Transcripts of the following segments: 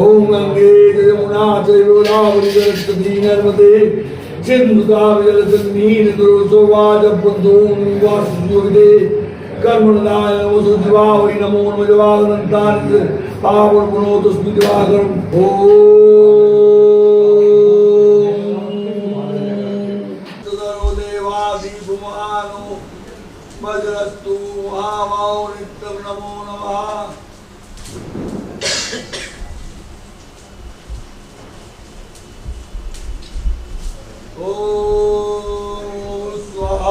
ॐ गङ्गे यमुना चैवोदावरिजलस्तदी नर्मदे सिन्धुकाविजलसन्नीनदुरोसोवाजपन्तोन्वासुयोगिदे कर्मणदाय नमो सुदिवावरि नमो नमजवागनन्तानि पावनपुणोतुस्मिदिवाकरम् ॐ భజరస్తూహా వావు నిత్యం నమో నమ ఓ స్వాహ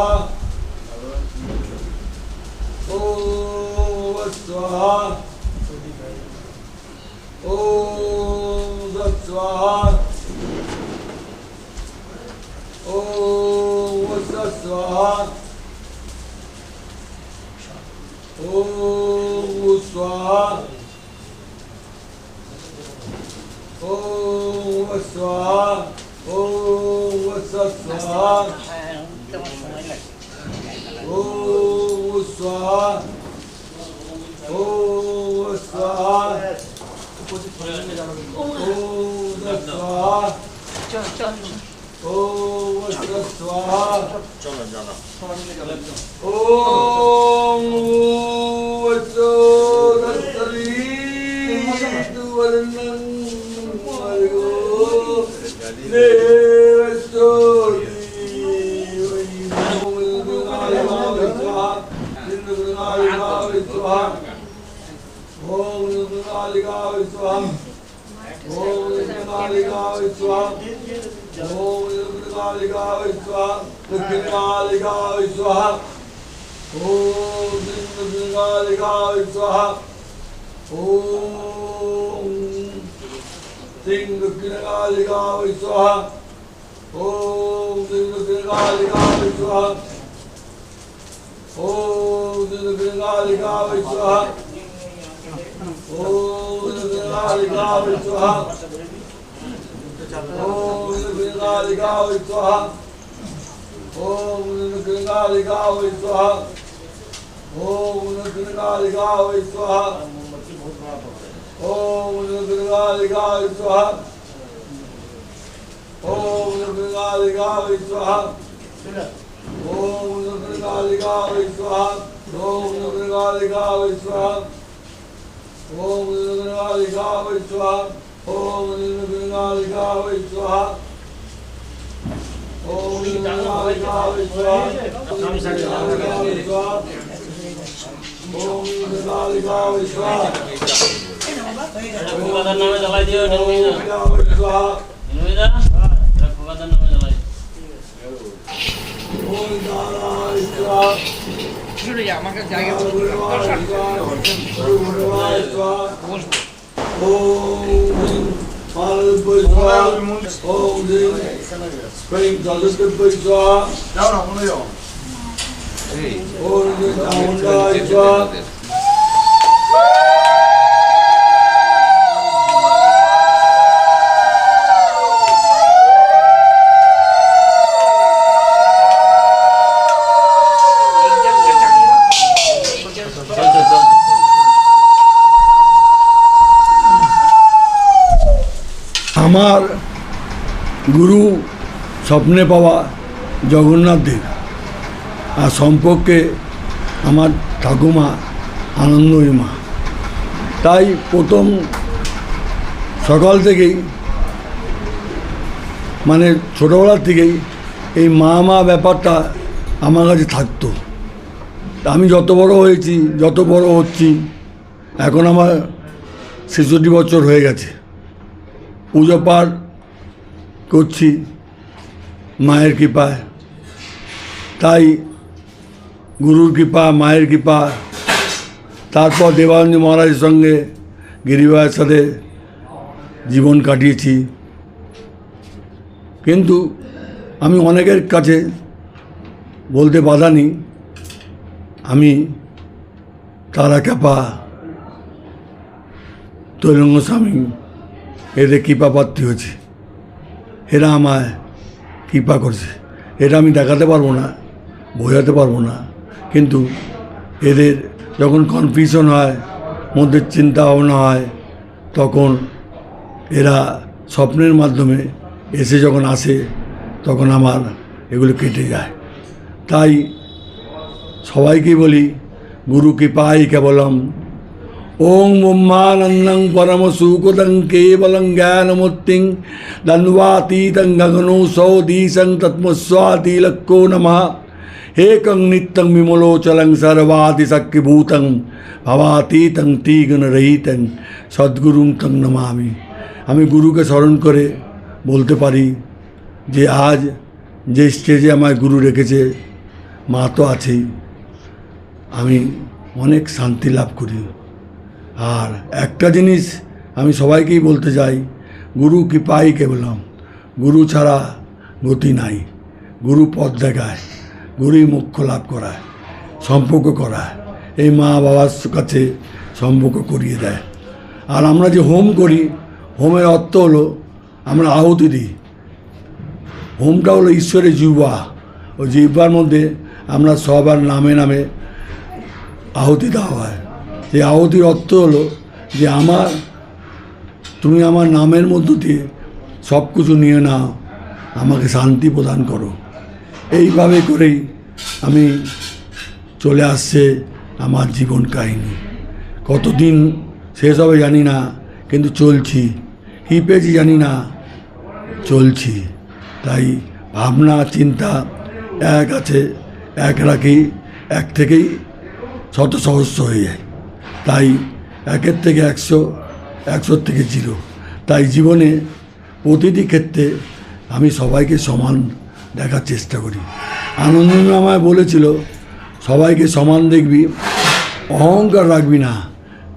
ఓ స్వాహ ఓ సత్స్వాహ ఓ సత్స్వాహ 오 우수아 오 우수아 오 우수아 오 우수아 오 우수아 오 우수아 전화 전화. मृगालिकाय स्वाहा ॐ मृगालिकाय स्वाहा ॐ सिंह कृगालिकाय स्वाहा ॐ सिंह कृगालिकाय स्वाहा ॐ सिंह कृगालिकाय स्वाहा ॐ वेदावित्वः ॐ वेदालिकावित्वः ॐ कृणालिकावित्वः ॐ कृणालिकावित्वः ॐ कृणालिकावित्वः ॐ कृणालिकावित्वः ॐ कृणालिकावित्वः ॐ कृणालिकावित्वः Oh, my God. শুরু যা আমাকে জাগে Oh, the sound of God. আমার গুরু স্বপ্নে পাওয়া জগন্নাথ দেব। আর সম্পর্কে আমার ঠাকুমা আনন্দময়ী মা। তাই প্রথম সকাল থেকেই মানে ছোটোবেলার থেকেই এই মা মা ব্যাপারটা আমার কাছে থাকতো। আমি যত বড় হয়েছি, যত বড় হচ্ছি, এখন আমার ছেষট্টি বছর হয়ে গেছে। পুজো পাঠ করছি মায়ের কৃপায়। তাই গুরুর কৃপা, মায়ের কৃপা। তারপর দেবানন্দ মহারাজের সঙ্গে গিরিবাইয়ের সাথে জীবন কাটিয়েছি। কিন্তু আমি অনেকের কাছে বলতে বাধা নেই। আমি তারা ক্যাপা তৈলঙ্গ স্বামী। এদের কৃপা প্রাপ্তি হয়েছে। এরা আমায় কৃপা করছে। এটা আমি দেখাতে পারব না, বোঝাতে পারব না। কিন্তু এদের যখন কনফিউশন হয়, মধ্যে চিন্তা ভাবনা হয়, তখন এরা স্বপ্নের মাধ্যমে এসে যখন আসে, তখন আমার এগুলো কেটে যায়। তাই সবাইকে বলি, গুরু কৃপাই কেবলম ఓం ఉమ్మానందం పరమసూకృతం కేవలం జ్ఞానమూర్తిం దన్వాతీతం గగనోసౌ దీశం తత్మస్వాతీలక్కో నమ ఏకం నిత్యం విమలోచలం సర్వాతిశక్తిభూతం భవాతీతం తీగుణరహితం সদ্গুরুম তং নমামি আমি গুরুকে স্মরণ করে বলতে পারি যে আজ যে স্টেজে আমার গুরু রেখেছে মা তো আছেই আমি অনেক শান্তি লাভ করি আর একটা জিনিস আমি সবাইকেই বলতে চাই, গুরু কৃপাই কেবলম। গুরু ছাড়া গতি নাই। গুরু পথ দেখায়, গুরুই মুখ্য লাভ করায়, সম্পর্ক করায়, এই মা বাবার কাছে সম্পর্ক করিয়ে দেয়। আর আমরা যে হোম করি, হোমের অর্থ হলো, আমরা আহুতি দিই। হোমটা হলো ঈশ্বরের জিহ্বা। ওই জিহ্বার মধ্যে আমরা সবার নামে নামে আহুতি দেওয়া হয়। সেই আহুতির অর্থ হলো যে আমার, তুমি আমার নামের মধ্য দিয়ে সব কিছু নিয়ে নাও, আমাকে শান্তি প্রদান করো। এইভাবে করেই আমি চলে আসছে আমার জীবন কাহিনী। কতদিন শেষ হবে জানি না, কিন্তু চলছি। কী পেয়েছি জানি না, চলছি। তাই ভাবনা, চিন্তা এক আছে, এক রাখি, এক থেকেই শত সহস্র হয়ে যায়। তাই একের থেকে একশো, একশোর থেকে জিরো। তাই জীবনে প্রতিটি ক্ষেত্রে আমি সবাইকে সমান দেখার চেষ্টা করি। আনন্দ আমায় বলেছিল, সবাইকে সমান দেখবি, অহংকার রাখবি না,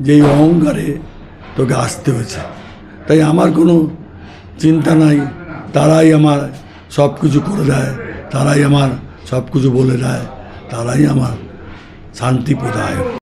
যেই অহংকারে তোকে আসতে হয়েছে। তাই আমার কোনো চিন্তা নাই, তারাই আমার সব কিছু করে দেয়, তারাই আমার সব কিছু বলে দেয়, তারাই আমার শান্তি প্রদায়ক।